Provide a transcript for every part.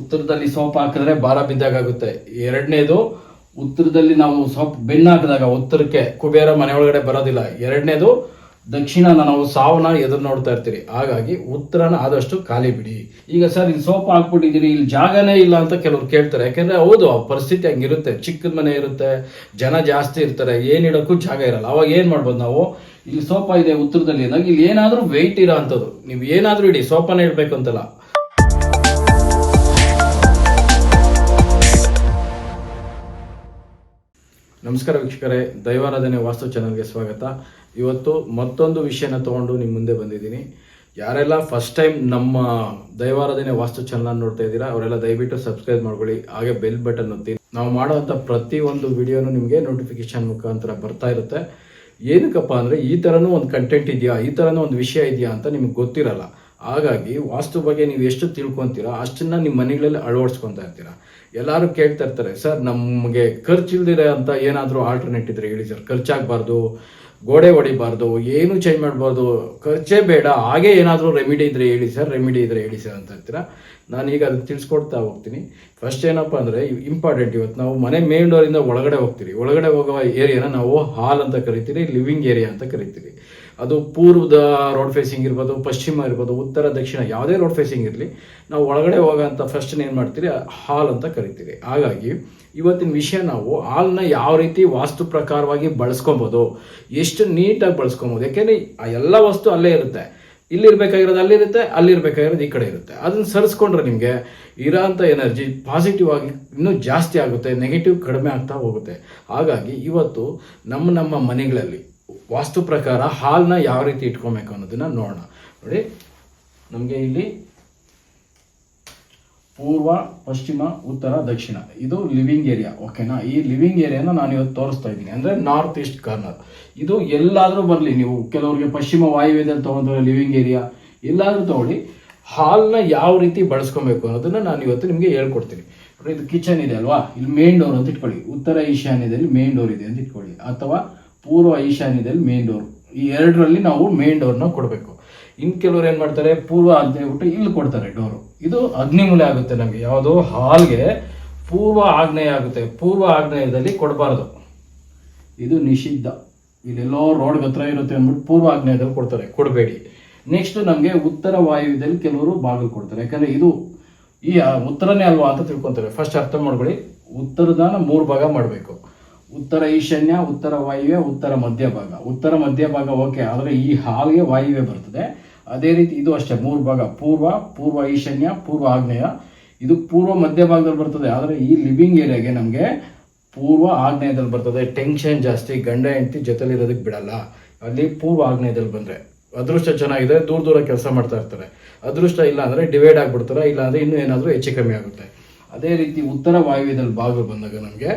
ಉತ್ತರದಲ್ಲಿ ಸೋಪ್ ಹಾಕಿದ್ರೆ ಭಾರ ಬಿದ್ದಾಗ ಆಗುತ್ತೆ ಎರಡನೇದು, ಉತ್ತರದಲ್ಲಿ ನಾವು ಸೋಪ್ ಬೆನ್ನು ಹಾಕಿದಾಗ ಉತ್ತರಕ್ಕೆ ಕುಬೇರ ಮನೆ ಒಳಗಡೆ ಬರೋದಿಲ್ಲ. ಎರಡನೇದು ದಕ್ಷಿಣನ ನಾವು ಸಾವನ್ನ ಎದುರು ನೋಡ್ತಾ ಇರ್ತೀರಿ. ಹಾಗಾಗಿ ಉತ್ತರನ ಆದಷ್ಟು ಖಾಲಿ ಬಿಡಿ. ಈಗ ಸರ್, ಇಲ್ಲಿ ಸೋಪ್ ಹಾಕ್ಬಿಟ್ಟಿದ್ದೀರಿ, ಇಲ್ಲಿ ಜಾಗನೇ ಇಲ್ಲ ಅಂತ ಕೆಲವ್ರು ಕೇಳ್ತಾರೆ. ಯಾಕಂದ್ರೆ ಹೌದು, ಆ ಪರಿಸ್ಥಿತಿ ಹಂಗಿರುತ್ತೆ. ಚಿಕ್ಕದ ಮನೆ ಇರುತ್ತೆ, ಜನ ಜಾಸ್ತಿ ಇರ್ತಾರೆ, ಏನ್ ಇಡೋಕ್ಕೂ ಜಾಗ ಇರಲ್ಲ. ಅವಾಗ ಏನ್ ಮಾಡ್ಬೋದು ನಾವು? ಇಲ್ಲಿ ಸೋಪ ಇದೆ ಉತ್ತರದಲ್ಲಿ. ಅಂದಾಗ ಇಲ್ಲಿ ಏನಾದ್ರೂ ವೆಯ್ಟ್ ಇರೋ ಅಂಥದ್ದು. ನೀವು ಏನಾದ್ರೂ ಇಡಿ ಸೋಫಾನೇ ಇಡಬೇಕು ಅಂತಲ್ಲ. ನಮಸ್ಕಾರ ವೀಕ್ಷಕರೇ, ದೈವಾರಾಧನೆ ವಾಸ್ತು ಚಾನಲ್ಗೆ ಸ್ವಾಗತ. ಇವತ್ತು ಮತ್ತೊಂದು ವಿಷಯನ ತಗೊಂಡು ನಿಮ್ಮ ಮುಂದೆ ಬಂದಿದ್ದೀನಿ. ಯಾರೆಲ್ಲ ಫಸ್ಟ್ ಟೈಮ್ ನಮ್ಮ ದೈವಾರಾಧನೆ ವಾಸ್ತು ಚಾನಲ್ ನೋಡ್ತಾ ಇದ್ದೀರಾ, ಅವರೆಲ್ಲ ದಯವಿಟ್ಟು ಸಬ್ಸ್ಕ್ರೈಬ್ ಮಾಡ್ಕೊಳ್ಳಿ, ಹಾಗೆ ಬೆಲ್ ಬಟನ್ ಒತ್ತಿ. ನಾವು ಮಾಡುವಂಥ ಪ್ರತಿ ಒಂದು ವಿಡಿಯೋನು ನಿಮಗೆ ನೋಟಿಫಿಕೇಶನ್ ಮುಖಾಂತರ ಬರ್ತಾ ಇರುತ್ತೆ. ಏನಕ್ಕಪ್ಪ ಅಂದರೆ, ಈ ಥರನೂ ಒಂದು ಕಂಟೆಂಟ್ ಇದೆಯಾ, ಈ ಥರನೂ ಒಂದು ವಿಷಯ ಇದೆಯಾ ಅಂತ ನಿಮ್ಗೆ ಗೊತ್ತಿರಲ್ಲ. ಹಾಗಾಗಿ ವಾಸ್ತು ಬಗ್ಗೆ ನೀವು ಎಷ್ಟು ತಿಳ್ಕೊಂತೀರಾ ಅಷ್ಟನ್ನ ನಿಮ್ಮ ಮನೆಗಳಲ್ಲಿ ಅಳವಡಿಸ್ಕೊತಾ ಇರ್ತೀರಾ. ಎಲ್ಲರೂ ಕೇಳ್ತಾ ಇರ್ತಾರೆ, ಸರ್, ನಮಗೆ ಖರ್ಚಿಲ್ದಿರ ಅಂತ ಏನಾದರೂ ಆಲ್ಟರ್ನೇಟ್ ಇದ್ರೆ ಹೇಳಿ ಸರ್. ಖರ್ಚಾಗಬಾರ್ದು, ಗೋಡೆ ಹೊಡಿಬಾರ್ದು, ಏನು ಚೇಂಜ್ ಮಾಡಬಾರ್ದು. ಖರ್ಚೇ ಬೇಡ, ಹಾಗೆ ಏನಾದರೂ ರೆಮಿಡಿ ಇದ್ರೆ ಹೇಳಿ ಸರ್ ರೆಮಿಡಿ ಇದ್ರೆ ಹೇಳಿ ಸರ್ ಅಂತ ಇರ್ತೀರಾ. ನಾನೀಗ ಅದಕ್ಕೆ ತಿಳಿಸ್ಕೊಡ್ತಾ ಹೋಗ್ತೀನಿ. ಫಸ್ಟ್ ಏನಪ್ಪ ಅಂದರೆ ಇಂಪಾರ್ಟೆಂಟ್ ಇವತ್ತು ನಾವು ಮನೆ ಮೇನ್ ಡೋರಿಂದ ಒಳಗಡೆ ಹೋಗ್ತೀರಿ ಒಳಗಡೆ ಹೋಗುವ ಏರಿಯಾನ ನಾವು ಹಾಲ್ ಅಂತ ಕರಿತೀರಿ ಲಿವಿಂಗ್ ಏರಿಯಾ ಅಂತ ಕರಿತೀವಿ ಅದು ಪೂರ್ವದ ರೋಡ್ ಫೇಸಿಂಗ್ ಇರ್ಬೋದು, ಪಶ್ಚಿಮ ಇರ್ಬೋದು, ಉತ್ತರ, ದಕ್ಷಿಣ ಯಾವುದೇ ರೋಡ್ ಫೇಸಿಂಗ್ ಇರಲಿ, ನಾವು ಒಳಗಡೆ ಹೋಗೋಂಥ ಫಸ್ಟ್ ಏನು ಮಾಡ್ತೀರಿ ಹಾಲ್ ಅಂತ ಕರಿತೀರಿ. ಹಾಗಾಗಿ ಇವತ್ತಿನ ವಿಷಯ ನಾವು ಹಾಲ್ನ ಯಾವ ರೀತಿ ವಾಸ್ತು ಪ್ರಕಾರವಾಗಿ ಬಳಸ್ಕೊಬೋದು, ಎಷ್ಟು ನೀಟಾಗಿ ಬಳಸ್ಕೊಬೋದು, ಯಾಕೆಂದರೆ ಆ ಎಲ್ಲ ವಸ್ತು ಅಲ್ಲೇ ಇರುತ್ತೆ. ಇಲ್ಲಿರ್ಬೇಕಾಗಿರೋದು ಅಲ್ಲಿರುತ್ತೆ ಅಲ್ಲಿರ್ಬೇಕಾಗಿರೋದು ಈ ಕಡೆ ಇರುತ್ತೆ. ಅದನ್ನ ಸರಿಸ್ಕೊಂಡ್ರೆ ನಿಮಗೆ ಇರೋಂಥ ಎನರ್ಜಿ ಪಾಸಿಟಿವ್ ಆಗಿ ಇನ್ನೂ ಜಾಸ್ತಿ ಆಗುತ್ತೆ ನೆಗೆಟಿವ್ ಕಡಿಮೆ ಆಗ್ತಾ ಹೋಗುತ್ತೆ. ಹಾಗಾಗಿ ಇವತ್ತು ನಮ್ಮ ನಮ್ಮ ಮನೆಗಳಲ್ಲಿ ವಾಸ್ತು ಪ್ರಕಾರ ಹಾಲ್ನ ಯಾವ ರೀತಿ ಇಟ್ಕೊಬೇಕು ಅನ್ನೋದನ್ನ ನೋಡೋಣ. ನೋಡಿ, ನಮಗೆ ಇಲ್ಲಿ ಪೂರ್ವ, ಪಶ್ಚಿಮ, ಉತ್ತರ, ದಕ್ಷಿಣ. ಇದು ಲಿವಿಂಗ್ ಏರಿಯಾ, ಓಕೆನಾ? ಈ ಲಿವಿಂಗ್ ಏರಿಯಾನ ನಾನು ಇವತ್ತು ತೋರಿಸ್ತಾ ಇದ್ದೀನಿ. ಅಂದರೆ ನಾರ್ತ್ ಈಸ್ಟ್ ಕಾರ್ನರ್. ಇದು ಎಲ್ಲಾದರೂ ಬರಲಿ, ನೀವು ಕೆಲವರಿಗೆ ಪಶ್ಚಿಮ ವಾಯುವ್ಯದಲ್ಲಿ ತೊಗೊಂಡ್ರೆ ಲಿವಿಂಗ್ ಏರಿಯಾ, ಎಲ್ಲಾದರೂ ತಗೊಳ್ಳಿ, ಹಾಲ್ನ ಯಾವ ರೀತಿ ಬಳಸ್ಕೊಬೇಕು ಅನ್ನೋದನ್ನ ನಾನು ಇವತ್ತು ನಿಮಗೆ ಹೇಳ್ಕೊಡ್ತೀನಿ. ಇದು ಕಿಚನ್ ಇದೆ ಅಲ್ವಾ? ಇಲ್ಲಿ ಮೇನ್ ಡೋರ್ ಅಂತ ಇಟ್ಕೊಳ್ಳಿ. ಉತ್ತರ ಈಶಾನ್ಯದಲ್ಲಿ ಮೇನ್ ಡೋರ್ ಇದೆ ಅಂತ ಇಟ್ಕೊಳ್ಳಿ. ಅಥವಾ ಪೂರ್ವ ಈಶಾನ್ಯದಲ್ಲಿ ಮೇನ್ ಡೋರ್ ಈ ಎರಡರಲ್ಲಿ ನಾವು ಮೇನ್ ಡೋರ್ನ ಕೊಡಬೇಕು. ಇನ್ನು ಕೆಲವರು ಏನು ಮಾಡ್ತಾರೆ, ಪೂರ್ವ ಅಂತ ಬಿಟ್ಟು ಇಲ್ಲಿ ಕೊಡ್ತಾರೆ ಡೋರು ಇದು ಅಗ್ನಿಮೂಲೆ ಆಗುತ್ತೆ ನಮಗೆ. ಯಾವುದೋ ಹಾಲ್ಗೆ ಪೂರ್ವ ಆಗ್ನೇಯ ಆಗುತ್ತೆ. ಪೂರ್ವ ಆಗ್ನೇಯದಲ್ಲಿ ಕೊಡಬಾರ್ದು. ಇದು ನಿಷಿದ್ಧ. ಇಲ್ಲೆಲ್ಲೋ ರೋಡ್ ಹತ್ರ ಇರುತ್ತೆ ಅಂದ್ಬಿಟ್ಟು ಪೂರ್ವ ಆಗ್ನೇಯದಲ್ಲಿ ಕೊಡ್ತಾರೆ. ಕೊಡಬೇಡಿ. ನೆಕ್ಸ್ಟ್ ನಮಗೆ ಉತ್ತರ ವಾಯುವ್ಯದಲ್ಲಿ ಕೆಲವರು ಬಾಗಿಲು ಕೊಡ್ತಾರೆ. ಯಾಕಂದ್ರೆ ಇದು ಈ ಉತ್ತರನೇ ಅಲ್ವಾ ಅಂತ ತಿಳ್ಕೊತಾರೆ. ಫಸ್ಟ್ ಅರ್ಥ ಮಾಡ್ಕೊಳ್ಳಿ. ಉತ್ತರದಾನ ಮೂರು ಭಾಗ ಮಾಡಬೇಕು. ಉತ್ತರ ಈಶಾನ್ಯ, ಉತ್ತರ ವಾಯುವ್ಯ, ಉತ್ತರ ಮಧ್ಯಭಾಗ ಉತ್ತರ ಮಧ್ಯಭಾಗ ಓಕೆ ಆದರೆ ಈ ಹಾಗೆ ವಾಯುವ್ಯ ಬರ್ತದೆ. ಅದೇ ರೀತಿ ಇದು ಅಷ್ಟೇ, ಮೂರು ಭಾಗ. ಪೂರ್ವ ಪೂರ್ವ ಈಶಾನ್ಯ, ಪೂರ್ವ ಆಗ್ನೇಯ. ಇದು ಪೂರ್ವ ಮಧ್ಯಭಾಗದಲ್ಲಿ ಬರ್ತದೆ. ಆದರೆ ಈ ಲಿವಿಂಗ್ ಏರಿಯಾಗೆ ನಮಗೆ ಪೂರ್ವ ಆಗ್ನೇಯದಲ್ಲಿ ಬರ್ತದೆ. ಟೆನ್ಷನ್ ಜಾಸ್ತಿ, ಗಂಡ, ಹೆಂಡತಿ ಜೊತೆಲಿರೋದಕ್ಕೆ ಬಿಡಲ್ಲ. ಅಲ್ಲಿ ಪೂರ್ವ ಆಗ್ನೇಯದಲ್ಲಿ ಬಂದರೆ ಅದೃಷ್ಟ ಚೆನ್ನಾಗಿದೆ, ದೂರ ದೂರ ಕೆಲಸ ಮಾಡ್ತಾ ಇರ್ತಾರೆ. ಅದೃಷ್ಟ ಇಲ್ಲ ಅಂದರೆ ಡಿವೈಡ್ ಆಗಿಬಿಡ್ತಾರೆ ಇಲ್ಲ ಅಂದರೆ ಇನ್ನೂ ಏನಾದರೂ ಹೆಚ್ಚು ಕಮ್ಮಿ ಆಗುತ್ತೆ. ಅದೇ ರೀತಿ ಉತ್ತರ ವಾಯುವ್ಯದಲ್ಲಿ ಭಾಗ ಬಂದಾಗ ನಮಗೆ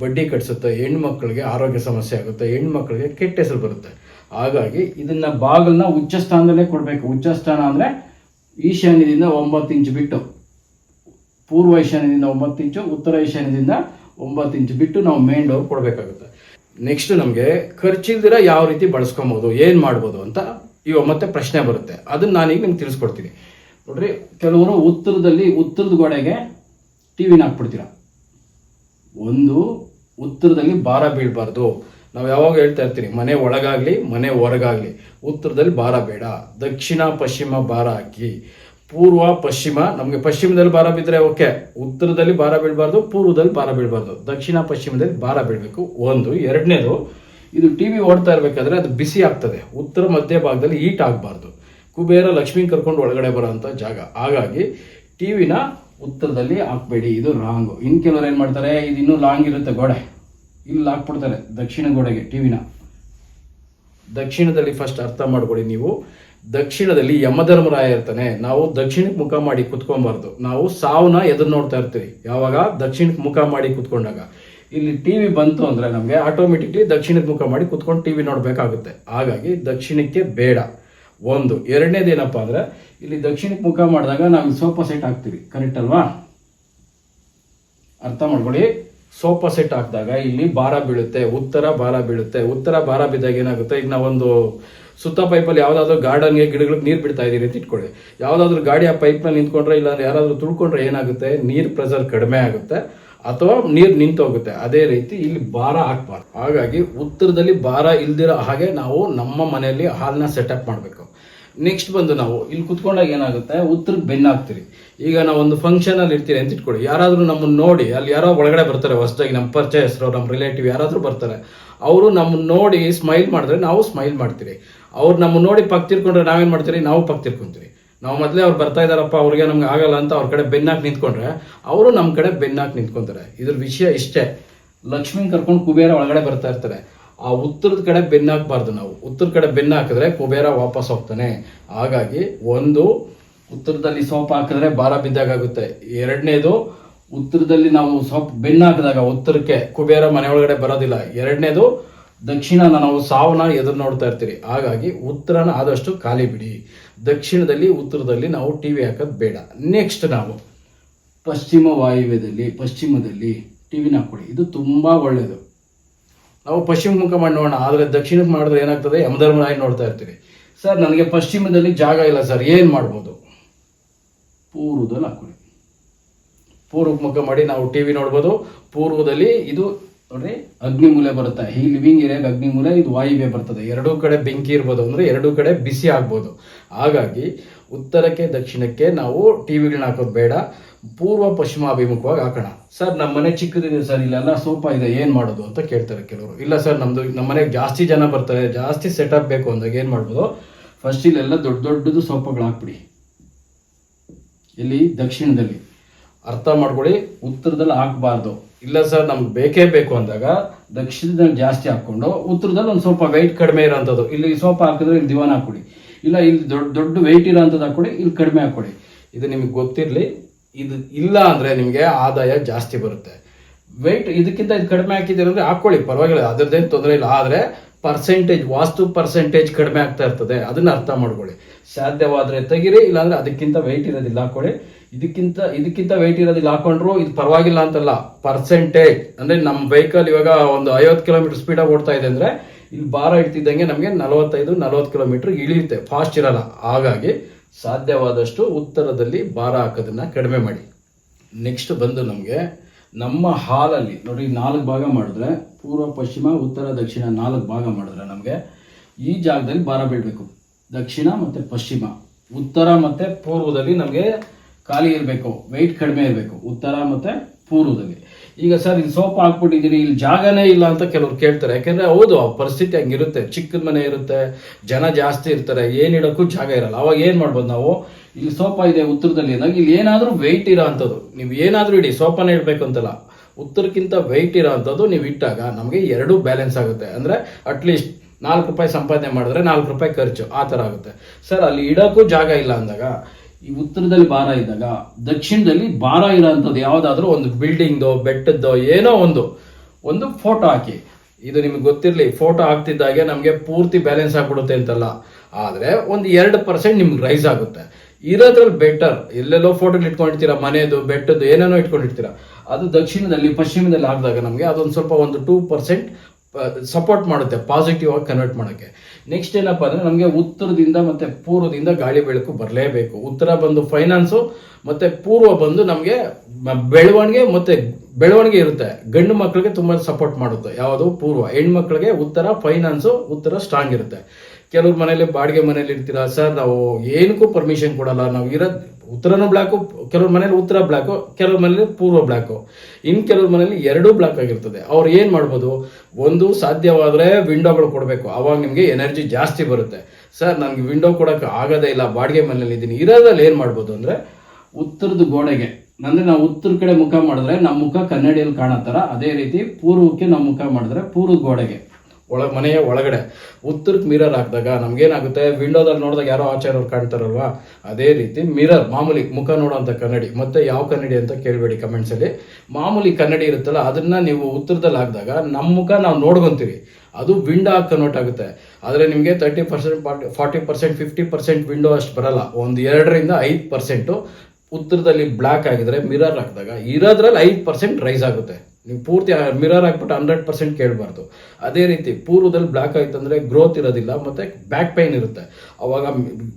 ಬಡ್ಡಿ ಕಟ್ಸುತ್ತೆ, ಹೆಣ್ಮಕ್ಳಿಗೆ ಆರೋಗ್ಯ ಸಮಸ್ಯೆ ಆಗುತ್ತೆ, ಹೆಣ್ಮಕ್ಳಿಗೆ ಕೆಟ್ಟ ಹೆಸರು ಬರುತ್ತೆ. ಹಾಗಾಗಿ ಇದನ್ನ ಬಾಗಿಲನ್ನ ಉಚ್ಚ ಸ್ಥಾನದಲ್ಲೇ ಕೊಡಬೇಕು. ಉಚ್ಚ ಸ್ಥಾನ ಅಂದರೆ ಈಶಾನ್ಯದಿಂದ ಒಂಬತ್ತು ಇಂಚು ಬಿಟ್ಟು, ಪೂರ್ವ ಈಶಾನ್ಯದಿಂದ ಒಂಬತ್ತು ಇಂಚು, ಉತ್ತರ ಈಶಾನ್ಯದಿಂದ ಒಂಬತ್ತು ಇಂಚು ಬಿಟ್ಟು ನಾವು ಮೇನ್ ಡೋರ್ ಕೊಡಬೇಕಾಗುತ್ತೆ. ನೆಕ್ಸ್ಟ್ ನಮಗೆ ಖರ್ಚಿಲ್ದಿರ ಯಾವ ರೀತಿ ಬಳಸ್ಕೊಬೋದು, ಏನು ಮಾಡ್ಬೋದು ಅಂತ ಇವ ಮತ್ತೆ ಪ್ರಶ್ನೆ ಬರುತ್ತೆ. ಅದನ್ನ ನಾನೀಗ ನಿಮ್ಗೆ ತಿಳಿಸ್ಕೊಡ್ತೀನಿ. ನೋಡ್ರಿ, ಕೆಲವರು ಉತ್ತರದಲ್ಲಿ, ಉತ್ತರದ ಗೋಡೆಗೆ ಟಿ ವಿನ ಹಾಕ್ಬಿಡ್ತೀರ? ಒಂದು, ಉತ್ತರದಲ್ಲಿ ಭಾರ ಬೀಳಬಾರ್ದು. ನಾವು ಯಾವಾಗ ಹೇಳ್ತಾ ಇರ್ತೀರಿ ಮನೆ ಒಳಗಾಗ್ಲಿ, ಮನೆ ಹೊರಗಾಗ್ಲಿ, ಉತ್ತರದಲ್ಲಿ ಭಾರ ಬೇಡ. ದಕ್ಷಿಣ, ಪಶ್ಚಿಮ ಭಾರ ಹಾಕಿ. ಪೂರ್ವ, ಪಶ್ಚಿಮ, ನಮಗೆ ಪಶ್ಚಿಮದಲ್ಲಿ ಭಾರ ಬಿದ್ದರೆ ಓಕೆ. ಉತ್ತರದಲ್ಲಿ ಭಾರ ಬೀಳಬಾರ್ದು, ಪೂರ್ವದಲ್ಲಿ ಭಾರ ಬೀಳಬಾರ್ದು. ದಕ್ಷಿಣ, ಪಶ್ಚಿಮದಲ್ಲಿ ಭಾರ ಬೀಳಬೇಕು. ಒಂದು. ಎರಡನೇದು, ಇದು ಟಿ ವಿ ಓಡ್ತಾ ಇರಬೇಕಾದ್ರೆ ಅದು ಬಿಸಿ ಆಗ್ತದೆ. ಉತ್ತರ ಮಧ್ಯ ಭಾಗದಲ್ಲಿ ಹೀಟ್ ಆಗಬಾರ್ದು. ಕುಬೇರ ಲಕ್ಷ್ಮಿ ಕರ್ಕೊಂಡು ಒಳಗಡೆ ಬರೋಂಥ ಜಾಗ. ಹಾಗಾಗಿ ಟಿ ವಿನ ಉತ್ತರದಲ್ಲಿ ಹಾಕ್ಬೇಡಿ, ಇದು ರಾಂಗ್ ಇನ್ ಕೆಲವರು ಏನು ಮಾಡ್ತಾರೆ, ಇದು ಇನ್ನೂ ಲಾಂಗ್ ಇರುತ್ತೆ ಗೋಡೆ. ಇಲ್ಲಿ ಹಾಕ್ಬಿಡ್ತಾರೆ ದಕ್ಷಿಣ ಗೋಡೆಗೆ ಟಿವಿನ ದಕ್ಷಿಣದಲ್ಲಿ ಫಸ್ಟ್ ಅರ್ಥ ಮಾಡ್ಕೊಳ್ಳಿ ನೀವು. ದಕ್ಷಿಣದಲ್ಲಿ ಯಮಧರ್ಮರಾಯ ಇರ್ತಾನೆ, ನಾವು ದಕ್ಷಿಣಕ್ಕೆ ಮುಖ ಮಾಡಿ ಕುತ್ಕೊಬಾರ್ದು. ನಾವು ಸಾವನ್ನ ಎದುರು ನೋಡ್ತಾ ಇರ್ತೀವಿ. ಯಾವಾಗ? ದಕ್ಷಿಣಕ್ಕೆ ಮುಖ ಮಾಡಿ ಕುತ್ಕೊಂಡಾಗ. ಇಲ್ಲಿ ಟಿವಿ ಬಂತು ಅಂದ್ರೆ ನಮಗೆ ಆಟೋಮೆಟಿಕ್ಲಿ ದಕ್ಷಿಣಕ್ಕೆ ಮುಖ ಮಾಡಿ ಕುತ್ಕೊಂಡು ಟಿವಿ ನೋಡಬೇಕಾಗುತ್ತೆ. ಹಾಗಾಗಿ ದಕ್ಷಿಣಕ್ಕೆ ಬೇಡ. ಒಂದು. ಎರಡನೇದು ಏನಪ್ಪ ಅಂದ್ರೆ, ಇಲ್ಲಿ ದಕ್ಷಿಣಕ್ಕೆ ಮುಖ ಮಾಡಿದಾಗ ನಾವು ಸೋಫಾ ಸೆಟ್ ಹಾಕ್ತೀವಿ. ಕರೆಕ್ಟ್ ಅಲ್ವಾ? ಅರ್ಥ ಮಾಡ್ಕೊಳ್ಳಿ. ಸೋಫಾ ಸೆಟ್ ಹಾಕಿದಾಗ ಇಲ್ಲಿ ಭಾರ ಬೀಳುತ್ತೆ, ಉತ್ತರ ಭಾರ ಬೀಳುತ್ತೆ. ಉತ್ತರ ಭಾರ ಬಿದ್ದಾಗ ಏನಾಗುತ್ತೆ? ಈಗ ನಾವೊಂದು ಸುತ್ತ ಪೈಪಲ್ಲಿ ಯಾವುದಾದ್ರೂ ಗಾರ್ಡನ್ಗೆ ಗಿಡಗಳಿಗೆ ನೀರು ಬಿಡ್ತಾ ಇದ್ದೀರಿ ಅಂತ ಇಟ್ಕೊಳ್ಳಿ. ಯಾವುದಾದ್ರೂ ಗಾಡಿ ಆ ಪೈಪ್ನಲ್ಲಿ ನಿಂತ್ಕೊಂಡ್ರೆ ಇಲ್ಲ ಯಾರಾದರೂ ತುಳ್ಕೊಂಡ್ರೆ ಏನಾಗುತ್ತೆ? ನೀರು ಪ್ರೆಸರ್ ಕಡಿಮೆ ಆಗುತ್ತೆ. ಅಥವಾ ನೀರು ನಿಂತೋಗುತ್ತೆ ಅದೇ ರೀತಿ ಇಲ್ಲಿ ಭಾರ ಹಾಕ್ಬಾರ್ದು. ಹಾಗಾಗಿ ಉತ್ತರದಲ್ಲಿ ಭಾರ ಇಲ್ದಿರೋ ಹಾಗೆ ನಾವು ನಮ್ಮ ಮನೆಯಲ್ಲಿ ಹಾಲನ್ನ ಸೆಟಪ್ ಮಾಡಬೇಕು. ನೆಕ್ಸ್ಟ್ ಬಂದು ನಾವು, ಇಲ್ಲಿ ಕುತ್ಕೊಂಡಾಗ ಏನಾಗುತ್ತೆ? ಉತ್ತರಕ್ಕೆ ಬೆನ್ನಾಗ್ತೀರಿ ಈಗ ನಾವು ಒಂದು ಫಂಕ್ಷನ್ ಅಲ್ಲಿ ಇರ್ತೀರಿ ಅಂತ ಇಟ್ಕೊಳ್ಳಿ. ಯಾರಾದರೂ ನಮ್ಮನ್ನ ನೋಡಿ, ಅಲ್ಲಿ ಯಾರೋ ಒಳಗಡೆ ಬರ್ತಾರೆ, ಹೊಸದಾಗಿ ನಮ್ಮ ಪರಿಚಯಸ್ಥರು ನಮ್ಮ ರಿಲೇಟಿವ್ ಯಾರಾದರೂ ಬರ್ತಾರೆ. ಅವರು ನಮ್ಮನ್ನ ನೋಡಿ ಸ್ಮೈಲ್ ಮಾಡಿದ್ರೆ ನಾವು ಸ್ಮೈಲ್ ಮಾಡ್ತೀರಿ. ಅವ್ರು ನಮ್ಮನ್ನ ನೋಡಿ ಪಕ್ಕ ತಿರ್ಕೊಂಡ್ರೆ ನಾವೇನ್ ಮಾಡ್ತೀರಿ? ನಾವು ಪಕ್ಕ ತಿರ್ಕೊಂತೀರಿ. ನಾವು ಮೊದಲೇ ಅವ್ರು ಬರ್ತಾ ಇದಾರಪ್ಪ ಅವ್ರಿಗೆ ನಮ್ಗೆ ಆಗಲ್ಲ ಅಂತ ಅವ್ರ ಕಡೆ ಬೆನ್ನಾಕ್ ನಿಂತ್ಕೊಂಡ್ರೆ, ಅವರು ನಮ್ಮ ಕಡೆ ಬೆನ್ನಾಕ್ ನಿಂತ್ಕೊಂತಾರೆ. ಇದ್ರ ವಿಷಯ ಇಷ್ಟೇ. ಲಕ್ಷ್ಮೀನ್ ಕರ್ಕೊಂಡು ಕುಬೇರ ಒಳಗಡೆ ಬರ್ತಾ ಇರ್ತಾರೆ. ಆ ಉತ್ತರದ ಕಡೆ ಬೆನ್ನ ಹಾಕ್ಬಾರ್ದು ನಾವು. ಉತ್ತರ ಕಡೆ ಬೆನ್ನ ಹಾಕಿದ್ರೆ ಕುಬೇರ ವಾಪಸ್ ಹೋಗ್ತಾನೆ. ಹಾಗಾಗಿ ಒಂದು, ಉತ್ತರದಲ್ಲಿ ಸೋಪ್ ಹಾಕಿದ್ರೆ ಭಾರ ಬಿದ್ದಾಗುತ್ತೆ ಎರಡನೇದು, ಉತ್ತರದಲ್ಲಿ ನಾವು ಸೋಪ್ ಬೆನ್ನ ಹಾಕಿದಾಗ ಉತ್ತರಕ್ಕೆ ಕುಬೇರ ಮನೆ ಒಳಗಡೆ ಬರೋದಿಲ್ಲ. ಎರಡನೇದು, ದಕ್ಷಿಣನ ನಾವು ಸಾವನ್ನ ಎದುರು ನೋಡ್ತಾ ಇರ್ತೀರಿ. ಹಾಗಾಗಿ ಉತ್ತರನ ಆದಷ್ಟು ಖಾಲಿ ಬಿಡಿ. ದಕ್ಷಿಣದಲ್ಲಿ, ಉತ್ತರದಲ್ಲಿ ನಾವು ಟಿ ವಿ ಹಾಕೋದು ಬೇಡ. ನೆಕ್ಸ್ಟ್ ನಾವು, ಪಶ್ಚಿಮ ವಾಯುವ್ಯದಲ್ಲಿ, ಪಶ್ಚಿಮದಲ್ಲಿ ಟಿ ವಿನ ಕೊಡಿ ಇದು ತುಂಬಾ ಒಳ್ಳೆಯದು ನಾವು ಪಶ್ಚಿಮ ಮುಖ ಮಾಡಿ ನೋಡೋಣ ಆದರೆ ದಕ್ಷಿಣಕ್ಕೆ ಮಾಡಿದ್ರೆ ಏನಾಗ್ತದೆ? ಯಮಧರ್ಮರಾಯ ನೋಡ್ತಾ ಇರ್ತೀವಿ. ಸರ್, ನನಗೆ ಪಶ್ಚಿಮದಲ್ಲಿ ಜಾಗ ಇಲ್ಲ ಸರ್, ಏನು ಮಾಡ್ಬೋದು? ಪೂರ್ವದಲ್ಲಿ ಹಾಕೊಳ್ಳಿ ಪೂರ್ವ ಮುಖ ಮಾಡಿ ನಾವು ಟಿವಿ ನೋಡ್ಬೋದು. ಪೂರ್ವದಲ್ಲಿ ಇದು ನೋಡ್ರಿ, ಅಗ್ನಿಮೂಲೆ ಬರುತ್ತೆ. ಈ ಲಿವಿಂಗ್ ಏರಿಯಾಗ ಅಗ್ನಿಮೂಲೆ, ಇದು ವಾಯುವೆ ಬರ್ತದೆ. ಎರಡೂ ಕಡೆ ಬೆಂಕಿ ಇರ್ಬೋದು ಅಂದ್ರೆ ಎರಡೂ ಕಡೆ ಬಿಸಿ ಆಗ್ಬೋದು. ಹಾಗಾಗಿ, ಉತ್ತರಕ್ಕೆ ದಕ್ಷಿಣಕ್ಕೆ ನಾವು ಟಿವಿಗಳನ್ನ ಹಾಕೋದು ಬೇಡ. ಪೂರ್ವ ಪಶ್ಚಿಮ ಅಭಿಮುಖವಾಗಿ ಹಾಕೋಣ. ಸರ್ ನಮ್ಮ ಮನೆ ಚಿಕ್ಕದಿದೆ ಸರ್, ಇಲ್ಲೆಲ್ಲ ಸೋಫಾ ಇದೆ, ಏನು ಮಾಡೋದು ಅಂತ ಕೇಳ್ತಾರೆ ಕೆಲವರು. ಇಲ್ಲ ಸರ್, ನಮ್ದು ನಮ್ಮ ಮನೆಗೆ ಜಾಸ್ತಿ ಜನ ಬರ್ತಾರೆ, ಜಾಸ್ತಿ ಸೆಟಪ್ ಬೇಕು ಅಂದಾಗ ಏನು ಮಾಡ್ಬೋದು? ಫಸ್ಟ್ ಇಲ್ಲೆಲ್ಲ ದೊಡ್ಡ ದೊಡ್ಡದು ಸೋಫಾಗಳು ಹಾಕ್ಬಿಡಿ ಇಲ್ಲಿ ದಕ್ಷಿಣದಲ್ಲಿ. ಅರ್ಥ ಮಾಡ್ಕೊಳ್ಳಿ, ಉತ್ತರದಲ್ಲಿ ಹಾಕಬಾರ್ದು. ಇಲ್ಲ ಸರ್, ನಮ್ಗೆ ಬೇಕೇ ಬೇಕು ಅಂದಾಗ ದಕ್ಷಿಣದಲ್ಲಿ ಜಾಸ್ತಿ ಹಾಕ್ಕೊಂಡು, ಉತ್ತರದಲ್ಲಿ ಒಂದು ಸ್ವಲ್ಪ ವೆಯ್ಟ್ ಕಡಿಮೆ ಇರೋಂಥದ್ದು. ಇಲ್ಲಿ ಸೋಫಾ ಹಾಕಿದ್ರೆ ಇಲ್ಲಿ ದಿವಾನ ಹಾಕ್ಕೊಡಿ. ಇಲ್ಲ, ಇಲ್ಲಿ ದೊಡ್ಡ ದೊಡ್ಡ ವೆಯ್ಟ್ ಇರೋಂಥದ್ದು ಹಾಕ್ಕೊಡಿ, ಇಲ್ಲಿ ಕಡಿಮೆ ಹಾಕ್ಕೊಡಿ. ಇದು ನಿಮಗೆ ಗೊತ್ತಿರಲಿ ಇದು ಇಲ್ಲ ಅಂದರೆ ನಿಮಗೆ ಆದಾಯ ಜಾಸ್ತಿ ಬರುತ್ತೆ. ವೆಯ್ಟ್ ಇದಕ್ಕಿಂತ ಇದು ಕಡಿಮೆ ಹಾಕಿದ್ದೀರ ಅಂದ್ರೆ ಹಾಕೊಳ್ಳಿ ಪರವಾಗಿಲ್ಲ, ಅದರದ್ದೇನು ತೊಂದರೆ ಇಲ್ಲ. ಆದರೆ ಪರ್ಸೆಂಟೇಜ್ ವಾಸ್ತು ಪರ್ಸೆಂಟೇಜ್ ಕಡಿಮೆ ಆಗ್ತಾ ಇರ್ತದೆ. ಅದನ್ನ ಅರ್ಥ ಮಾಡ್ಕೊಳ್ಳಿ. ಸಾಧ್ಯವಾದ್ರೆ ತೆಗಿರಿ, ಇಲ್ಲಾಂದ್ರೆ ಅದಕ್ಕಿಂತ ವೆಯ್ಟ್ ಇರೋದಿಲ್ಲ ಹಾಕೊಳ್ಳಿ ಇದಕ್ಕಿಂತ ಇದಕ್ಕಿಂತ ವೆಯ್ಟ್ ಇರೋದಿಲ್ಲ ಹಾಕೊಂಡ್ರು ಇದು ಪರವಾಗಿಲ್ಲ ಅಂತಲ್ಲ. ಪರ್ಸೆಂಟೇಜ್ ಅಂದ್ರೆ ನಮ್ಮ ವೆಹಿಕಲ್ ಇವಾಗ ಒಂದು ಐವತ್ತು ಕಿಲೋಮೀಟರ್ ಸ್ಪೀಡಾಗಿ ಓಡ್ತಾ ಇದೆ ಅಂದ್ರೆ, ಇಲ್ಲಿ ಭಾರ ಇಡ್ತಿದ್ದಂಗೆ ನಮಗೆ ನಲವತ್ತೈದು, ನಲವತ್ತು ಕಿಲೋಮೀಟ್ರ್ ಇಳಿಯುತ್ತೆ. ಫಾಸ್ಟ್ ಇರಲ್ಲ. ಹಾಗಾಗಿ ಸಾಧ್ಯವಾದಷ್ಟು ಉತ್ತರದಲ್ಲಿ ಭಾರ ಹಾಕೋದನ್ನ ಕಡಿಮೆ ಮಾಡಿ. ನೆಕ್ಸ್ಟ್ ಬಂದು ನಮಗೆ ನಮ್ಮ ಹಾಲಲ್ಲಿ, ನೋಡಿ ನಾಲ್ಕು ಭಾಗ ಮಾಡಿದ್ರೆ, ಪೂರ್ವ, ಪಶ್ಚಿಮ, ಉತ್ತರ, ದಕ್ಷಿಣ ನಾಲ್ಕು ಭಾಗ ಮಾಡಿದ್ರೆ ನಮಗೆ ಈ ಜಾಗದಲ್ಲಿ ಭಾರ ಬೀಳಬೇಕು. ದಕ್ಷಿಣ ಮತ್ತು ಪಶ್ಚಿಮ. ಉತ್ತರ ಮತ್ತು ಪೂರ್ವದಲ್ಲಿ ನಮಗೆ ಖಾಲಿ ಇರಬೇಕು ವೆಯ್ಟ್ ಕಡಿಮೆ ಇರಬೇಕು. ಉತ್ತರ ಮತ್ತು ಪೂರ್ವದಲ್ಲಿ. ಈಗ ಸರ್ ಇಲ್ಲಿ ಸೋಫಾ ಹಾಕ್ಬಿಟ್ಟಿದ್ದೀರಿ ಇಲ್ಲಿ ಜಾಗನೇ ಇಲ್ಲ ಅಂತ ಕೆಲವ್ರು ಕೇಳ್ತಾರೆ. ಯಾಕೆಂದ್ರೆ ಹೌದು, ಆ ಪರಿಸ್ಥಿತಿ ಹಂಗಿರುತ್ತೆ. ಚಿಕ್ಕದ ಮನೆ ಇರುತ್ತೆ, ಜನ ಜಾಸ್ತಿ ಇರ್ತಾರೆ, ಏನ್ ಇಡೋಕ್ಕೂ ಜಾಗ ಇರಲ್ಲ. ಅವಾಗ ಏನು ಮಾಡ್ಬೋದು ನಾವು? ಇಲ್ಲಿ ಸೋಫಾ ಇದೆ ಉತ್ತರದಲ್ಲಿ. ಅಂದಾಗ ಇಲ್ಲಿ ಏನಾದರೂ ವೆಯ್ಟ್ ಇರೋ ಅಂಥದ್ದು. ನೀವು ಏನಾದರೂ ಇಡಿ ಸೋಫಾನೇ ಇಡಬೇಕು ಅಂತಲ್ಲ ಉತ್ತರಕ್ಕಿಂತ ವೆಯ್ಟ್ ಇರೋ ಅಂಥದ್ದು ನೀವು ಇಟ್ಟಾಗ ನಮಗೆ ಎರಡೂ ಬ್ಯಾಲೆನ್ಸ್ ಆಗುತ್ತೆ. ಅಂದ್ರೆ ಅಟ್ಲೀಸ್ಟ್ ನಾಲ್ಕು ರೂಪಾಯಿ ಸಂಪಾದನೆ ಮಾಡಿದ್ರೆ ನಾಲ್ಕು ರೂಪಾಯಿ ಖರ್ಚು. ಆ ಥರ ಆಗುತ್ತೆ. ಸರ್, ಅಲ್ಲಿ ಇಡೋಕ್ಕೂ ಜಾಗ ಇಲ್ಲ ಅಂದಾಗ ಈ ಉತ್ತರದಲ್ಲಿ ಭಾರ ಇದ್ದಾಗ, ದಕ್ಷಿಣದಲ್ಲಿ ಭಾರ ಇರೋಂಥದ್ದು ಯಾವುದಾದ್ರೂ ಒಂದು ಬಿಲ್ಡಿಂಗ್ದೋ ಬೆಟ್ಟದ್ದೋ, ಏನೋ ಒಂದು ಒಂದು ಫೋಟೋ ಹಾಕಿ. ಇದು ನಿಮ್ಗೆ ಗೊತ್ತಿರಲಿ ಫೋಟೋ ಹಾಕ್ತಿದ್ದಾಗೆ ನಮಗೆ ಪೂರ್ತಿ ಬ್ಯಾಲೆನ್ಸ್ ಆಗ್ಬಿಡುತ್ತೆ ಅಂತಲ್ಲ. ಆದರೆ ಒಂದು ಎರಡು ಪರ್ಸೆಂಟ್ ನಿಮ್ಗೆ ರೈಸ್ ಆಗುತ್ತೆ. ಇರೋದ್ರಲ್ಲಿ ಬೆಟರ್ ಎಲ್ಲೆಲ್ಲೋ ಫೋಟೋ ಇಟ್ಕೊಂಡಿರ್ತೀರ ಮನೆಯದು ಬೆಟ್ಟದ್ದು, ಏನೇನೋ ಇಟ್ಕೊಂಡಿರ್ತೀರಾ. ಅದು ದಕ್ಷಿಣದಲ್ಲಿ, ಪಶ್ಚಿಮದಲ್ಲಿ ಹಾಕಿದಾಗ ನಮಗೆ ಅದೊಂದು ಸ್ವಲ್ಪ ಒಂದು ಟೂ ಪರ್ಸೆಂಟ್ ಸಪೋರ್ಟ್ ಮಾಡುತ್ತೆ ಪಾಸಿಟಿವ್ ಆಗಿ ಕನ್ವರ್ಟ್ ಮಾಡೋಕ್ಕೆ. ನೆಕ್ಸ್ಟ್ ಏನಪ್ಪಾ ಅಂದ್ರೆ ನಮಗೆ ಉತ್ತರದಿಂದ ಮತ್ತೆ ಪೂರ್ವದಿಂದ ಗಾಳಿ ಬೆಳಕು ಬರಲೇಬೇಕು. ಉತ್ತರ ಬಂದು ಫೈನಾನ್ಸು ಮತ್ತೆ ಪೂರ್ವ ಬಂದು ನಮಗೆ ಬೆಳವಣಿಗೆ ಮತ್ತೆ ಬೆಳವಣಿಗೆ ಇರುತ್ತೆ. ಗಂಡು ಮಕ್ಕಳಿಗೆ ತುಂಬ ಸಪೋರ್ಟ್ ಮಾಡುತ್ತೆ. ಯಾವುದು? ಪೂರ್ವ. ಹೆಣ್ಮಕ್ಳಿಗೆ ಉತ್ತರ ಫೈನಾನ್ಸು ಉತ್ತರ ಸ್ಟ್ರಾಂಗ್ ಇರುತ್ತೆ. ಕೆಲವ್ರ ಮನೇಲಿ ಬಾಡಿಗೆ ಮನೇಲಿ ಇರ್ತೀರಾ? ಸರ್, ನಾವು ಏನಕ್ಕೂ ಪರ್ಮಿಷನ್ ಕೊಡಲ್ಲ. ನಾವು ಇರೋದು ಉತ್ತರನೂ ಬ್ಲ್ಯಾಕು ಕೆಲವ್ರ ಮನೇಲಿ ಉತ್ತರ ಬ್ಲ್ಯಾಕು ಕೆಲವ್ರ ಮನೇಲಿ ಪೂರ್ವ ಬ್ಲ್ಯಾಕು ಇನ್ನು ಕೆಲವ್ರ ಮನೇಲಿ ಎರಡೂ ಬ್ಲ್ಯಾಕ್ ಆಗಿರ್ತದೆ. ಅವ್ರು ಏನು ಮಾಡ್ಬೋದು? ಒಂದು ಸಾಧ್ಯವಾದರೆ ವಿಂಡೋಗಳು ಕೊಡಬೇಕು. ಅವಾಗ ನಿಮಗೆ ಎನರ್ಜಿ ಜಾಸ್ತಿ ಬರುತ್ತೆ. ಸರ್, ನನಗೆ ವಿಂಡೋ ಕೊಡೋಕೆ ಆಗೋದೇ ಇಲ್ಲ, ಬಾಡಿಗೆ ಮನೇಲಿ ಇದ್ದೀನಿ. ಇರೋದ್ರಲ್ಲಿ ಏನು ಮಾಡ್ಬೋದು ಅಂದರೆ ಉತ್ತರದ ಗೋಡೆಗೆ ಅಂದ್ರೆ ನಾವು ಉತ್ತರ ಕಡೆ ಮುಖ ಮಾಡಿದ್ರೆ ನಮ್ಮ ಮುಖ ಕನ್ನಡಿಯಲ್ಲಿ ಕಾಣತ್ತಾರ ಅದೇ ರೀತಿ ಪೂರ್ವಕ್ಕೆ ನಮ್ಮ ಮುಖ ಮಾಡಿದ್ರೆ ಪೂರ್ವದ ಗೋಡೆಗೆ. ಒಳ ಮನೆಯ ಒಳಗಡೆ. ಉತ್ತರಕ್ಕೆ ಮಿರರ್ ಹಾಕಿದಾಗ ನಮ್ಗೇನಾಗುತ್ತೆ? ವಿಂಡೋದಲ್ಲಿ ನೋಡಿದಾಗ ಯಾರೋ ಆಚಾರ್ಯವ್ರು ಕಾಣ್ತಾರಲ್ವಾ? ಅದೇ ರೀತಿ ಮಿರರ್ ಮಾಮೂಲಿ ಮುಖ ನೋಡೋಂಥ ಕನ್ನಡಿ, ಮತ್ತೆ ಯಾವ ಕನ್ನಡಿ ಅಂತ ಕೇಳಬೇಡಿ ಕಮೆಂಟ್ಸಲ್ಲಿ ಮಾಮೂಲಿ ಕನ್ನಡಿ ಇರುತ್ತಲ್ಲ, ಅದನ್ನ ನೀವು ಉತ್ತರದಲ್ಲಿ ಹಾಕಿದಾಗ ನಮ್ಮ ಮುಖ ನಾವು ನೋಡ್ಕೊಂತೀವಿ. ಅದು ವಿಂಡೋ ಆಗಿ ಕನ್ವರ್ಟ್ ಆಗುತ್ತೆ. ಆದರೆ ನಿಮಗೆ thirty percent forty percent fifty percent window ಅಷ್ಟು ಬರಲ್ಲ. ಒಂದು ಎರಡರಿಂದ ಐದು ಪರ್ಸೆಂಟು ಉತ್ತರದಲ್ಲಿ ಬ್ಲ್ಯಾಕ್ ಆಗಿದ್ರೆ ಮಿರರ್ ಹಾಕಿದಾಗ ಇರೋದ್ರಲ್ಲಿ ಐದು ಪರ್ಸೆಂಟ್ ರೈಸ್ ಆಗುತ್ತೆ. ನೀವು ಪೂರ್ತಿ ಮಿರರ್ ಹಾಕ್ಬಿಟ್ಟು ಹಂಡ್ರೆಡ್ ಪರ್ಸೆಂಟ್ ಕೇಳಬಾರ್ದು. ಅದೇ ರೀತಿ ಪೂರ್ವದಲ್ಲಿ ಬ್ಲಾಕ್ ಆಯ್ತು ಅಂದ್ರೆ ಗ್ರೋತ್ ಇರೋದಿಲ್ಲ, ಮತ್ತೆ ಬ್ಯಾಕ್ ಪೈನ್ ಇರುತ್ತೆ. ಅವಾಗ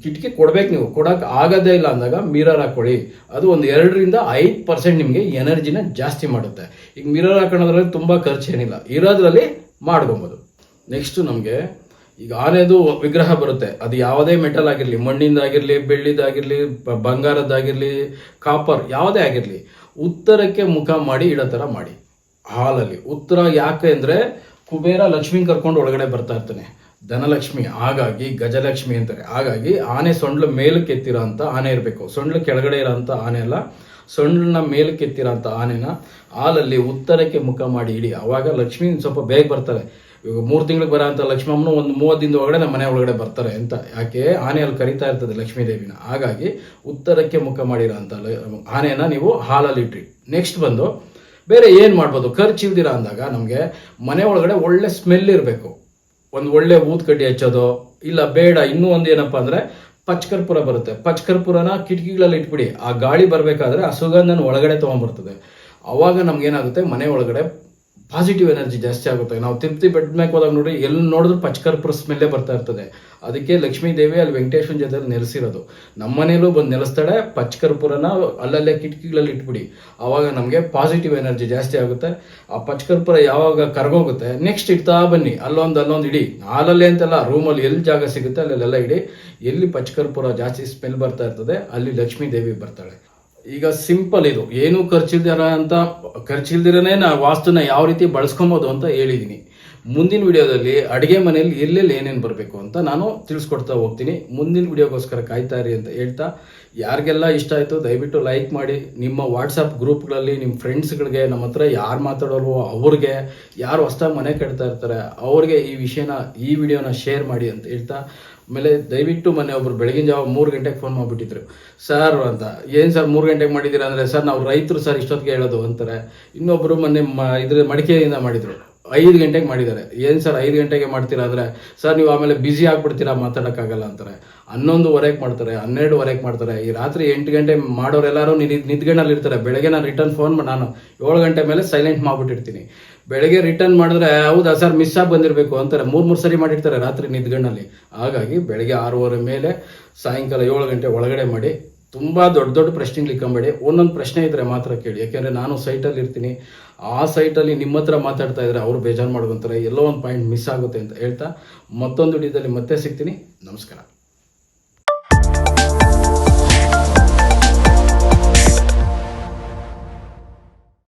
ಕಿಟಕಿ ಕೊಡ್ಬೇಕು ನೀವು, ಕೊಡೋಕೆ ಆಗೋದೇ ಇಲ್ಲ ಅಂದಾಗ ಮಿರರ್ ಹಾಕೊಳ್ಳಿ. ಅದು ಒಂದು ಎರಡರಿಂದ ಐದು ಪರ್ಸೆಂಟ್ ನಿಮಗೆ ಎನರ್ಜಿನ ಜಾಸ್ತಿ ಮಾಡುತ್ತೆ. ಈಗ ಮಿರರ್ ಹಾಕೊಳ್ಳೋದ್ರಲ್ಲಿ ತುಂಬಾ ಖರ್ಚೇನಿಲ್ಲ ಇರೋದ್ರಲ್ಲಿ ಮಾಡ್ಕೊಬೋದು. ನೆಕ್ಸ್ಟ್ ನಮಗೆ ಈಗ ಆನೆದು ವಿಗ್ರಹ ಬರುತ್ತೆ. ಅದು ಯಾವುದೇ ಮೆಟಲ್ ಆಗಿರಲಿ ಮಣ್ಣಿಂದಾಗಿರಲಿ ಬೆಳ್ಳಿದಾಗಿರಲಿ, ಬಂಗಾರದ್ದಾಗಿರಲಿ, ಕಾಪರ್ ಯಾವುದೇ ಆಗಿರಲಿ, ಉತ್ತರಕ್ಕೆ ಮುಖ ಮಾಡಿ ಇಡೋ ಥರ ಮಾಡಿ. ಹಾಲಲ್ಲಿ. ಉತ್ತರ ಯಾಕೆ ಅಂದರೆ ಕುಬೇರ ಲಕ್ಷ್ಮಿ ಕರ್ಕೊಂಡು ಒಳಗಡೆ ಬರ್ತಾ ಇರ್ತಾನೆ. ಧನಲಕ್ಷ್ಮಿ, ಹಾಗಾಗಿ ಗಜಲಕ್ಷ್ಮಿ ಅಂತಾರೆ. ಹಾಗಾಗಿ ಆನೆ ಸೊಂಡ್ಲು ಮೇಲಕ್ಕೆ ಎತ್ತಿರೋ ಅಂತ ಆನೆ ಇರಬೇಕು. ಸೊಂಡ್ಲು ಕೆಳಗಡೆ ಇರೋ ಅಂತ ಆನೆ ಅಲ್ಲ. ಸೊಂಡ್ಲನ್ನ ಮೇಲಕ್ಕೆ ಎತ್ತಿರೋ ಅಂತ ಆನೆನ ಹಾಲಲ್ಲಿ ಉತ್ತರಕ್ಕೆ ಮುಖ ಮಾಡಿ ಇಡಿ. ಅವಾಗ ಲಕ್ಷ್ಮಿ ಸ್ವಲ್ಪ ಬೇಗ ಬರ್ತಾರೆ. ಮೂರು ತಿಂಗಳಿಗೆ ಬರೋ ಅಂತ ಲಕ್ಷ್ಮಮ್ಮನು ಒಂದು ಮೂವತ್ತು ದಿನದ ಒಳಗಡೆ ನಮ್ಮ ಮನೆ ಒಳಗಡೆ ಬರ್ತಾರೆ ಅಂತ. ಯಾಕೆ? ಆನೆ ಅಲ್ಲಿ ಕರಿತಾ ಇರ್ತದೆ ಲಕ್ಷ್ಮೀ ದೇವಿನ. ಹಾಗಾಗಿ ಉತ್ತರಕ್ಕೆ ಮುಖ ಮಾಡಿರೋ ಅಂತ ಆನೆನ ನೀವು ಹಾಲಲ್ಲಿ ಇಟ್ರಿ. ನೆಕ್ಸ್ಟ್ ಬಂದು ಬೇರೆ ಏನು ಮಾಡ್ಬೋದು? ಖರ್ಚು ಇಲ್ದಿರ ಅಂದಾಗ ನಮಗೆ ಮನೆ ಒಳಗಡೆ ಒಳ್ಳೆ ಸ್ಮೆಲ್ ಇರಬೇಕು. ಒಂದು ಒಳ್ಳೆ ಊದ್ಕಡ್ಡಿ ಹಚ್ಚೋದು, ಇಲ್ಲ ಬೇಡ, ಇನ್ನೂ ಒಂದು ಏನಪ್ಪ ಅಂದ್ರೆ ಪಚ್ಕರ್ಪುರ ಬರುತ್ತೆ. ಪಚ್ಕರ್ಪುರನ ಕಿಟಕಿಗಳಲ್ಲಿ ಇಟ್ಬಿಡಿ. ಆ ಗಾಳಿ ಬರಬೇಕಾದ್ರೆ ಆ ಸುಗಂಧನ ಒಳಗಡೆ ತೊಗೊಂಬರ್ತದೆ ಅವಾಗ ನಮ್ಗೇನಾಗುತ್ತೆ? ಮನೆ ಒಳಗಡೆ ಪಾಸಿಟಿವ್ ಎನರ್ಜಿ ಜಾಸ್ತಿ ಆಗುತ್ತೆ. ನಾವು ತಿರುಪತಿ ಬೆಡ್ ಮ್ಯಾಕ್ ಹೋದಾಗ ನೋಡಿ ಎಲ್ಲಿ ನೋಡಿದ್ರು ಪಚ್ಕರ್ಪುರ ಸ್ಮೆಲ್ಲೇ ಬರ್ತಾ ಇರ್ತದೆ. ಅದಕ್ಕೆ ಲಕ್ಷ್ಮೀ ದೇವಿ ಅಲ್ಲಿ ವೆಂಕಟೇಶ್ವರ ಜೊತೆ ನೆಲೆಸಿರೋದು. ನಮ್ಮ ಮನೇಲೂ ಬಂದು ನೆಲೆಸ್ತಾಳೆ, ಪಚ್ಕರ್ಪುರನ ಅಲ್ಲಲ್ಲೇ ಕಿಟಕಿಗಳಲ್ಲಿ ಇಟ್ಬಿಡಿ. ಆವಾಗ ನಮಗೆ ಪಾಸಿಟಿವ್ ಎನರ್ಜಿ ಜಾಸ್ತಿ ಆಗುತ್ತೆ. ಆ ಪಚ್ಕರ್ಪುರ ಯಾವಾಗ ಕರ್ಗೋಗುತ್ತೆ ನೆಕ್ಸ್ಟ್ ಇಡ್ತಾ ಬನ್ನಿ. ಅಲ್ಲೊಂದು ಅಲ್ಲೊಂದು ಇಡಿ. ಹಾಲಲ್ಲೇ ಅಂತಲ್ಲ ರೂಮಲ್ಲಿ ಎಲ್ಲಿ ಜಾಗ ಸಿಗುತ್ತೆ ಅಲ್ಲೆಲ್ಲ ಇಡಿ. ಎಲ್ಲಿ ಪಚ್ಕರ್ಪುರ ಜಾಸ್ತಿ ಸ್ಮೆಲ್ ಬರ್ತಾ ಇರ್ತದೆ, ಅಲ್ಲಿ ಲಕ್ಷ್ಮೀ ದೇವಿ ಬರ್ತಾಳೆ. ಈಗ ಸಿಂಪಲ್ ಇದು. ಏನು ಖರ್ಚಿಲ್ದಿರ ಅಂತ, ಖರ್ಚಿಲ್ದಿರನೇ ನಾ ವಾಸ್ತುನ ಯಾವ ರೀತಿ ಬಳಸ್ಕೊಬೋದು ಅಂತ ಹೇಳಿದ್ದೀನಿ ಮುಂದಿನ ವಿಡಿಯೋದಲ್ಲಿ ಅಡುಗೆ ಮನೆಯಲ್ಲಿ ಎಲ್ಲೆಲ್ಲಿ ಏನೇನು ಬರಬೇಕು ಅಂತ ನಾನು ತಿಳಿಸ್ಕೊಡ್ತಾ ಹೋಗ್ತೀನಿ. ಮುಂದಿನ ವಿಡಿಯೋಗೋಸ್ಕರ ಕಾಯ್ತಾ ಇರಿ ಅಂತ ಹೇಳ್ತಾ, ಯಾರಿಗೆಲ್ಲ ಇಷ್ಟ ಆಯಿತು ದಯವಿಟ್ಟು ಲೈಕ್ ಮಾಡಿ. ನಿಮ್ಮ ವಾಟ್ಸಪ್ ಗ್ರೂಪ್ಗಳಲ್ಲಿ ನಿಮ್ಮ ಫ್ರೆಂಡ್ಸ್ಗಳಿಗೆ, ನಮ್ಮ ಹತ್ರ ಯಾರು ಮಾತಾಡೋಲ್ವೋ ಅವ್ರಿಗೆ, ಯಾರು ಹೊಸ್ದಾಗಿ ಮನೆ ಕಟ್ತಾ ಇರ್ತಾರೆ, ಅವ್ರಿಗೆ ಈ ವಿಷಯನ, ಈ ವಿಡಿಯೋನ ಶೇರ್ ಮಾಡಿ ಅಂತ ಹೇಳ್ತಾ ಆಮೇಲೆ ದಯವಿಟ್ಟು ಮೊನ್ನೆ ಒಬ್ರು ಬೆಳಗಿನ ಜಾವ ಮೂರು ಗಂಟೆಗೆ ಫೋನ್ ಮಾಡಿಬಿಟ್ಟಿದ್ರು. ಸರ್ ಅಂತ. ಏನು ಸರ್ ಮೂರು ಗಂಟೆಗೆ ಮಾಡಿದ್ದೀರಾ? ಅಂದರೆ ಸರ್ ನಾವು ರೈತರು ಸರ್ ಇಷ್ಟೊತ್ತಿಗೆ ಹೇಳೋದು, ಅಂತಾರೆ. ಇನ್ನೊಬ್ಬರು ಮೊನ್ನೆ ಮ, ಇದ್ರ ಮಡಿಕೆಯಿಂದ ಮಾಡಿದರು. ಐದು ಗಂಟೆಗೆ ಮಾಡಿದ್ದಾರೆ. ಏನು ಸರ್ ಐದು ಗಂಟೆಗೆ ಮಾಡ್ತೀರಾ? ಅಂದರೆ ಸರ್ ನೀವು ಆಮೇಲೆ ಬ್ಯುಸಿ ಆಗ್ಬಿಡ್ತೀರಾ ಮಾತಾಡೋಕ್ಕಾಗಲ್ಲ, ಅಂತಾರೆ. ಹನ್ನೊಂದುವರೆಗೆ ಮಾಡ್ತಾರೆ, ಹನ್ನೆರಡುವರೆಗೆ ಮಾಡ್ತಾರೆ. ಈ ರಾತ್ರಿ ಎಂಟು ಗಂಟೆ ಮಾಡೋರೆಲ್ಲರೂ ನಿದ್ ನಿದ್ಗಣ್ಣಲ್ಲಿ ಇರ್ತಾರೆ ಬೆಳಗ್ಗೆ ನಾನು ರಿಟರ್ನ್ ಫೋನ್ ನಾನು ಏಳು ಗಂಟೆ ಮೇಲೆ ಸೈಲೆಂಟ್ ಮಾಡ್ಬಿಟ್ಟಿರ್ತೀನಿ. ಬೆಳಗ್ಗೆ ರಿಟರ್ನ್ ಮಾಡಿದ್ರೆ, ಹೌದಾ ಸರ್ ಮಿಸ್ ಆಗಿ ಬಂದಿರಬೇಕು ಅಂತಾರೆ. ಮೂರು ಮೂರು ಸರಿ ಮಾಡಿರ್ತಾರೆ ರಾತ್ರಿ ನಿದ್ಗಣ್ಣಲ್ಲಿ. ಹಾಗಾಗಿ ಬೆಳಗ್ಗೆ ಆರೂವರೆ ಮೇಲೆ ಸಾಯಂಕಾಲ ಏಳು ಗಂಟೆ ಒಳಗಡೆ ಮಾಡಿ, ತುಂಬ ದೊಡ್ಡ ದೊಡ್ಡ ಪ್ರಶ್ನೆಗಳು ಇಕ್ಕೊಂಬೇಡಿ. ಒಂದೊಂದು ಪ್ರಶ್ನೆ ಇದ್ರೆ ಮಾತ್ರ ಕೇಳಿ. ಯಾಕೆಂದರೆ ನಾನು ಸೈಟಲ್ಲಿ ಇರ್ತೀನಿ. ಆ ಸೈಟಲ್ಲಿ ನಿಮ್ಮ ಹತ್ರ ಮಾತಾಡ್ತಾ ಇದ್ರೆ ಅವರು ಬೇಜಾರು ಮಾಡ್ಕೊತಾರೆ. ಎಲ್ಲೋ ಒಂದು ಪಾಯಿಂಟ್ ಮಿಸ್ ಆಗುತ್ತೆ ಅಂತ ಹೇಳ್ತಾ ಮತ್ತೊಂದು ವಿಡಿಯೋದಲ್ಲಿ ಮತ್ತೆ ಸಿಗ್ತೀನಿ. ನಮಸ್ಕಾರ.